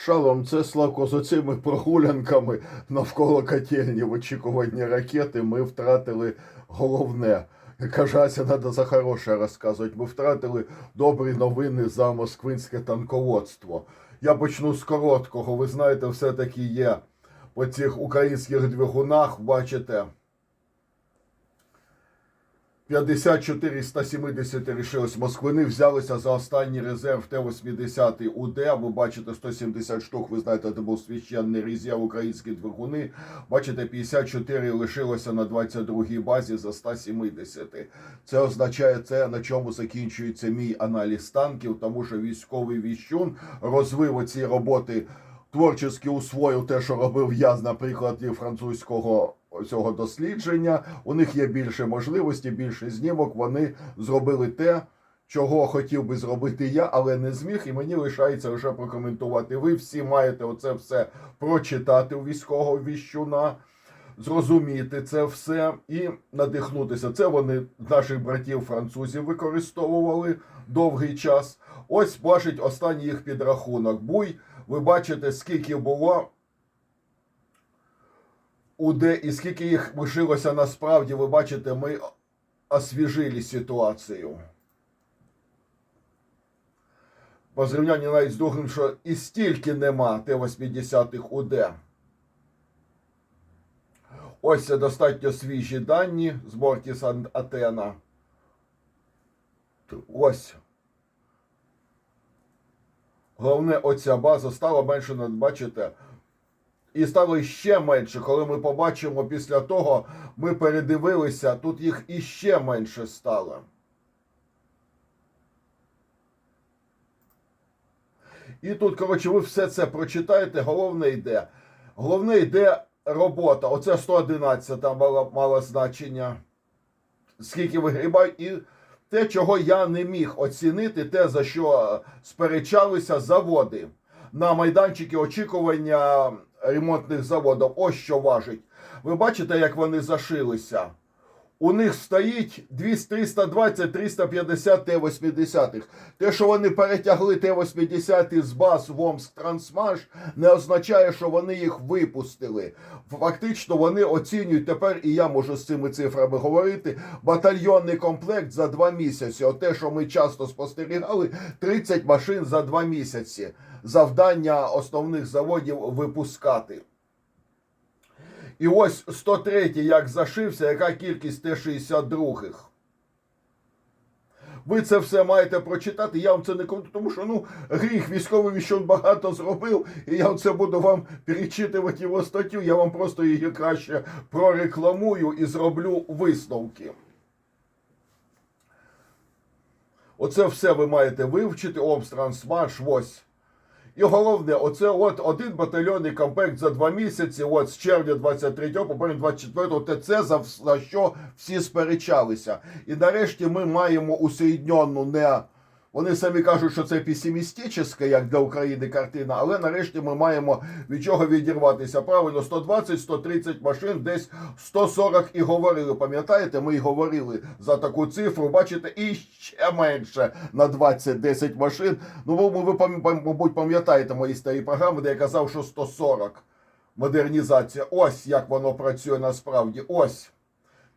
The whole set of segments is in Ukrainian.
Шалом, це Славко з оцими прогулянками навколо котельні в очікуванні ракети. Ми втратили головне. Кажася, треба за хороше розказувати. Ми втратили добрі новини за москвинське танководство. Я почну з короткого. Ви знаєте, все-таки є по цих українських двигунах, бачите. 54 з 170 рішилось. Москвини взялися за останній резерв Т-80 УД. Ви бачите 170 штук. Ви знаєте, це був священний резерв українські двигуни. Бачите, 54 лишилося на 22-й базі за 170. Це означає це, на чому закінчується мій аналіз танків, тому що військовий віщун розвив оці роботи. Творчески усвоїв те, що робив я, наприклад, французького цього дослідження. У них є більше можливості, більше знімок. Вони зробили те, чого хотів би зробити я, але не зміг. І мені лишається лише прокоментувати. Ви всі маєте оце все прочитати у військового віщуна. Зрозуміти це все і надихнутися. Це вони наших братів французів використовували довгий час. Ось бачить останній їх підрахунок. Буй, ви бачите, скільки було УД і скільки їх лишилося насправді. Ви бачите, ми освіжили ситуацію. По зрівнянні навіть з другим, що і стільки нема Т-80 УД. Ось це достатньо свіжі дані з Бортіс Атена. Ось. Головне, оця база стала менше, бачите, і стало ще менше. Коли ми побачимо після того, ми передивилися, тут їх іще менше стало. І тут, коротше, ви все це прочитаєте, головне йде. Головне йде робота. Оце 111 мала, мала значення. Скільки вигрібають, і те, чого я не міг оцінити, те, за що сперечалися заводи на майданчики очікування ремонтних заводів. Ось що важить. Ви бачите, як вони зашилися? У них стоїть 200, 320, 350 Т-80. Те, що вони перетягли Т-80 з баз в Омск Трансмаш, не означає, що вони їх випустили. Фактично вони оцінюють тепер, і я можу з цими цифрами говорити, батальйонний комплект за два місяці. От те, що ми часто спостерігали, 30 машин за два місяці. Завдання основних заводів випускати. І ось 103 як зашився, яка кількість Т-62. Ви це все маєте прочитати. Я вам це не кажу, тому що ну гріх військовий віщун багато зробив, і я це буду вам перечитувати його статтю. Я вам просто її краще прорекламую і зроблю висновки. Оце все ви маєте вивчити. Обстрансмаш, ось. І головне, оце от один батальйонний комплект за два місяці, от з червня 23 по березень 24 це це за, за що всі сперечалися. І нарешті ми маємо усередньону не. Вони самі кажуть, що це песимістична, як для України картина, але нарешті ми маємо від чого відірватися. Правильно, 120-130 машин, десь 140 і говорили. Пам'ятаєте, ми й говорили за таку цифру. Бачите, і ще менше на 20-10 машин. Ну, ви мабуть, пам'ятаєте мої старі програми, де я казав, що 140 модернізація. Ось як воно працює насправді. Ось.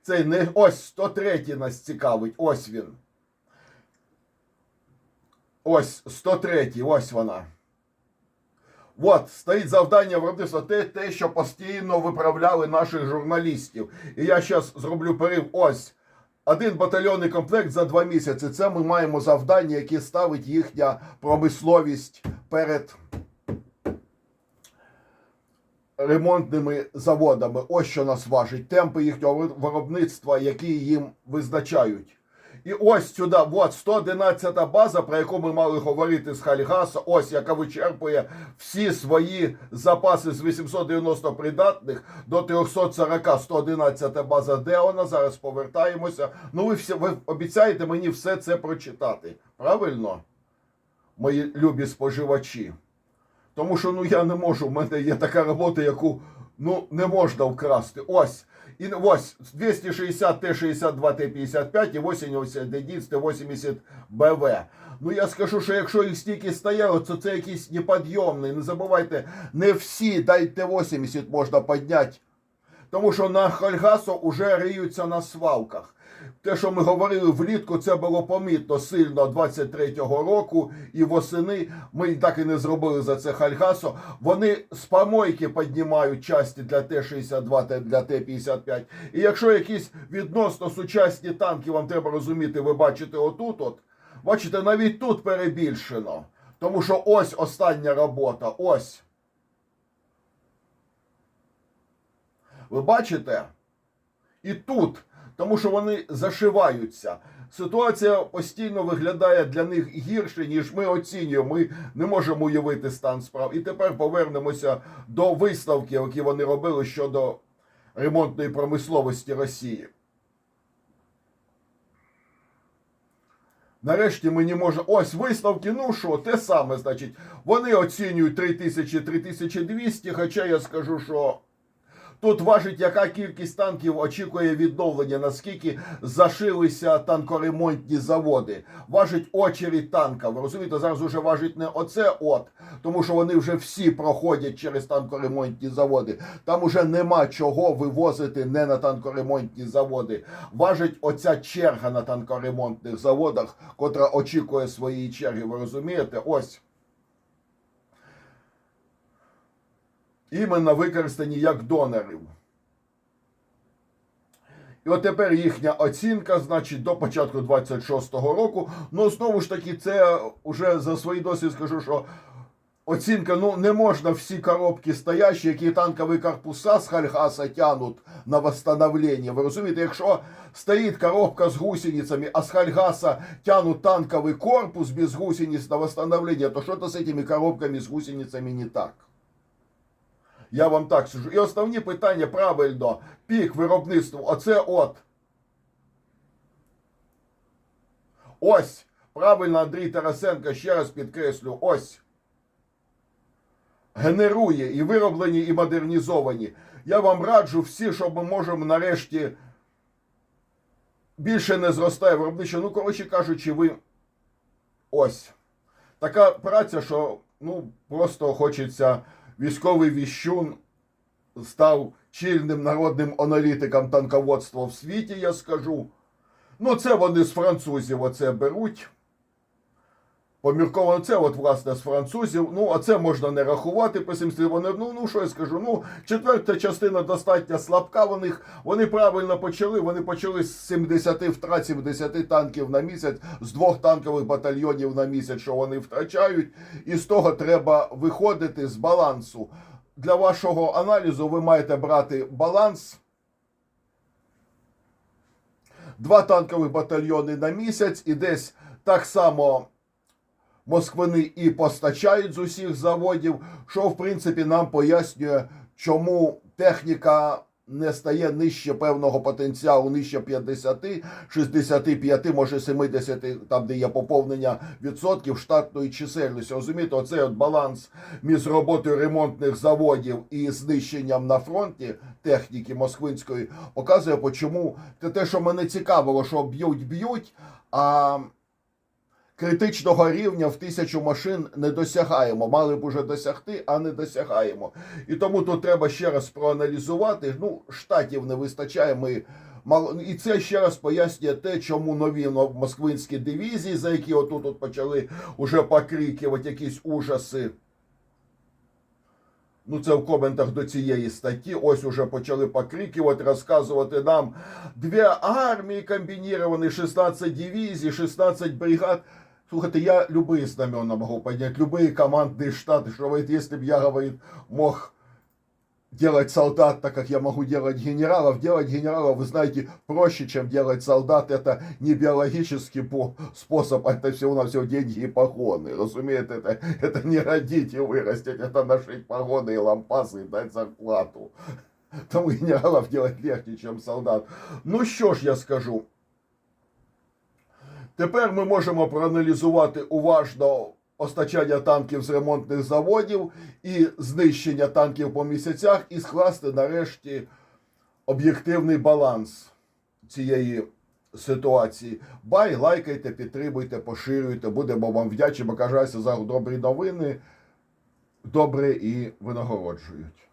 Цей не ось 103 нас цікавить. Ось він. Ось 103, ось вона. От, стоїть завдання виробництва те, те, що постійно виправляли наших журналістів. І я зараз зроблю перерив. Ось. Один батальйонний комплект за два місяці. Це ми маємо завдання, які ставить їхня промисловість перед ремонтними заводами. Ось що нас важить. Темпи їхнього виробництва, які їм визначають. І ось сюди, от 111 база, про яку ми мали говорити з Хальгаса, ось яка вичерпує всі свої запаси з 890 придатних до 340, 111 база. Де вона? Зараз повертаємося. Ну, ви всі ви обіцяєте мені все це прочитати. Правильно, мої любі споживачі? Тому що ну я не можу. У мене є така робота, яку Ну, не можна вкрасти. Ось. І ось 260 Т-62 Т-55 і 80 единиць Т-80 БВ. Ну я скажу, що якщо їх стільки стояло, то це якийсь неподйомний. Не забувайте, не всі дай Т-80 можна підняти. Тому що на Хольгасо вже риються на свалках. Те, що ми говорили влітку, це було помітно сильно 23-го року і восени. Ми так і не зробили за це Хальгасо. Вони з помойки піднімають часті для Т-62 та для Т-55. І якщо якісь відносно сучасні танки, вам треба розуміти, ви бачите отут, от бачите, навіть тут перебільшено. Тому що ось остання робота. Ось. Ви бачите? І тут, тому що вони зашиваються. Ситуація постійно виглядає для них гірше, ніж ми оцінюємо. Ми не можемо уявити стан справ. І тепер повернемося до виставки, які вони робили щодо ремонтної промисловості Росії. Нарешті ми не можемо. Ось виставки, ну що, те саме, значить, вони оцінюють 3000-3200, хоча я скажу, що тут важить, яка кількість танків очікує відновлення, наскільки зашилися танкоремонтні заводи. Важить очередь танка. Ви розумієте, зараз вже важить не оце от, тому що вони вже всі проходять через танкоремонтні заводи. Там уже нема чого вивозити не на танкоремонтні заводи. Важить оця черга на танкоремонтних заводах, котра очікує своєї черги. Ви розумієте? Ось. Іменно використані як донорів. І от тепер їхня оцінка, значить, до початку 26-го року. Ну, знову ж таки, це вже за свій досвід скажу, що оцінка, ну, не можна всі коробки стоящі, які танкові корпуса з Хальгаса тянуть на восстановлення. Ви розумієте, якщо стоїть коробка з гусеницями, а з Хальгаса тянуть танковий корпус без гусениць на восстановлення, то що-то з цими коробками з гусеницями не так. Я вам так скажу. І основні питання правильно. Пік виробництва. Оце от. Ось. Правильно, Андрій Тарасенко, ще раз підкреслю, ось. Генерує і вироблені, і модернізовані. Я вам раджу всі, щоб ми можемо нарешті більше не зростає виробниче. Ну, коротше кажучи, ви ось. Така праця, що ну, просто хочеться військовий віщун став чільним народним аналітиком танководства в світі, я скажу. Ну, це вони з французів оце беруть. Помірковано це, от, власне, з французів. Ну, а це можна не рахувати писемстві. Вони, ну, ну, що я скажу? Ну, четверта частина достатньо слабка. в них. вони правильно почали. Вони почали з 70 втрат, 70 танків на місяць, з двох танкових батальйонів на місяць, що вони втрачають. І з того треба виходити з балансу. Для вашого аналізу ви маєте брати баланс. Два танкових батальйони на місяць і десь так само москвини і постачають з усіх заводів, що в принципі нам пояснює, чому техніка не стає нижче певного потенціалу, нижче 50, 65, може 70, там де є поповнення відсотків штатної чисельності. Розумієте, оцей от баланс між роботою ремонтних заводів і знищенням на фронті техніки москвинської показує, чому те, що мене цікавило, що б'ють, б'ють. а критичного рівня в тисячу машин не досягаємо. Мали б уже досягти, а не досягаємо. І тому тут треба ще раз проаналізувати. Ну, штатів не вистачає. Ми і це ще раз пояснює те, чому нові москвинські дивізії, за які отут от почали уже покрикувати якісь ужаси. Ну, це в коментах до цієї статті. Ось уже почали покрикувати, розказувати нам дві армії комбініровані, 16 дивізій, 16 бригад. Слухайте, я любые знамена могу поднять, любые командные штаты, что говорит, если бы я, говорит, мог делать солдат, так как я могу делать генералов, делать генералов, вы знаете, проще, чем делать солдат, это не биологический способ, это всего-навсего деньги и погоны, разумеете, это, это не родить и вырастить, это нашить погоны и лампасы и дать зарплату. Там генералов делать легче, чем солдат. Ну що ж я скажу, Тепер ми можемо проаналізувати уважно остачання танків з ремонтних заводів і знищення танків по місяцях, і скласти нарешті об'єктивний баланс цієї ситуації. Бай, лайкайте, підтримуйте, поширюйте. Будемо вам вдячні, бо кажуся за добрі новини. Добре і винагороджують.